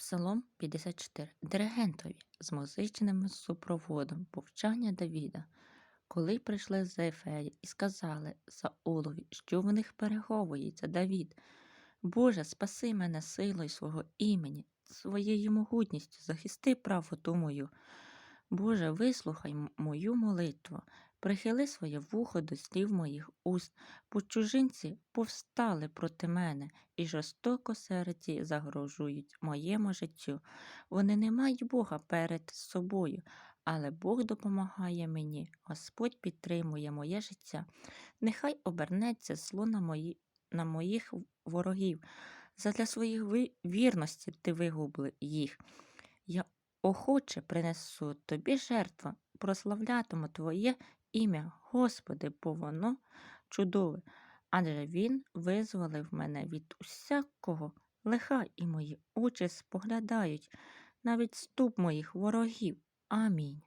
Псалом 54. Диригентові з музичним супроводом повчання Давіда. Коли прийшли з Ефеї і сказали Саулові, що в них переховується Давід, Боже, спаси мене силою свого імені, своєю могутністю, захисти правоту мою. Боже, вислухай мою молитву, прихили своє вухо до слів моїх уст, бо чужинці повстали проти мене і жорстоко серці загрожують моєму життю. Вони не мають Бога перед собою, але Бог допомагає мені, Господь підтримує моє життя. Нехай обернеться зло на, мої, на моїх ворогів. Задля своїх вірності ти вигубли їх. Я охоче принесу тобі жертву, прославлятиму Твоє ім'я, Господи, бо воно чудове, адже Він визволив мене від усякого лиха, і мої очі споглядають навіть ступ моїх ворогів. Амінь.